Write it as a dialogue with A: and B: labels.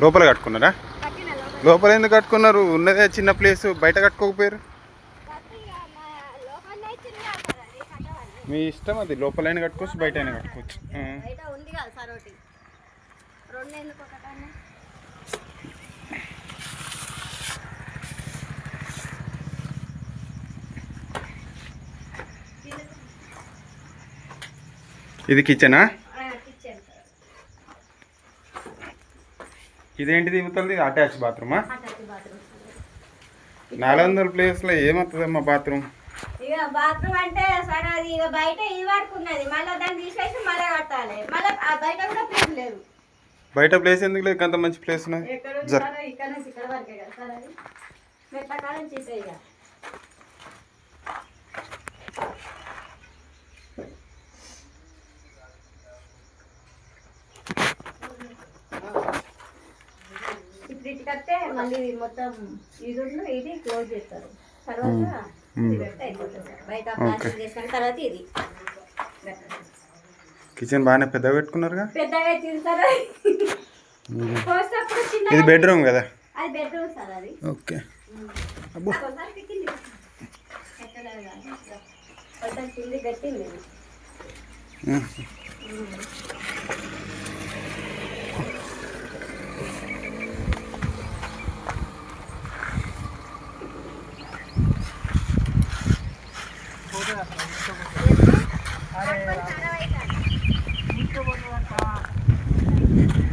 A: లోపల కట్టుకున్నారా?
B: లోపల
A: ఎందుకు కట్టుకున్నారు? ఉన్నదే చిన్న ప్లేస్ బయట కట్టుకోకపోయారు?
B: మీ
A: ఇష్టం అది లోపలైనా కట్టుకోవచ్చు బయట అయినా కట్టుకోవచ్చు ఇది కిచెనా
B: సార్
A: ఇదేంటిది ఇవతలది? అటాచ్ బాత్రూమా నాలుగు వందల ప్లేస్లో ఏమవుతుందమ్మా బాత్రూమ్
B: ఇక బాత్రూమ్ అంటే సరే అది ఇక బయట ఈ వరకు ఉన్నది. మళ్ళీ దాన్ని తీసేసి మళ్ళీ కట్టాలి. మళ్ళీ ఆ బయట కూడా ప్లేస్ లేదు.
A: బయట ప్లేస్ ఎందుకు లేదు? అంత మంచి ప్లేస్ ఉన్నది. జర
B: సార్ ఇక్కడ నుంచి ఇక్కడ వరకే కదా సార్ అది మెట్ల కాలం చేసే ఇక ఇప్పుడు ఇటు కడితే మళ్ళీ మొత్తం ఇది ఉన్న ఇది క్లోజ్ చేస్తారు. తర్వాత బయట చేసిన తర్వాత ఇది.
A: కిచెన్ బాగానే పెద్దగా పెట్టుకున్నారుగా?
B: పెద్దగా చిన్న
A: ఇది బెడ్రూమ్ కదా?
B: అది బెడ్రూమ్ సార్ అది.
A: ఓకే. అబ్బో.
B: కింది గట్టింది ఇది.
A: ఉమ్.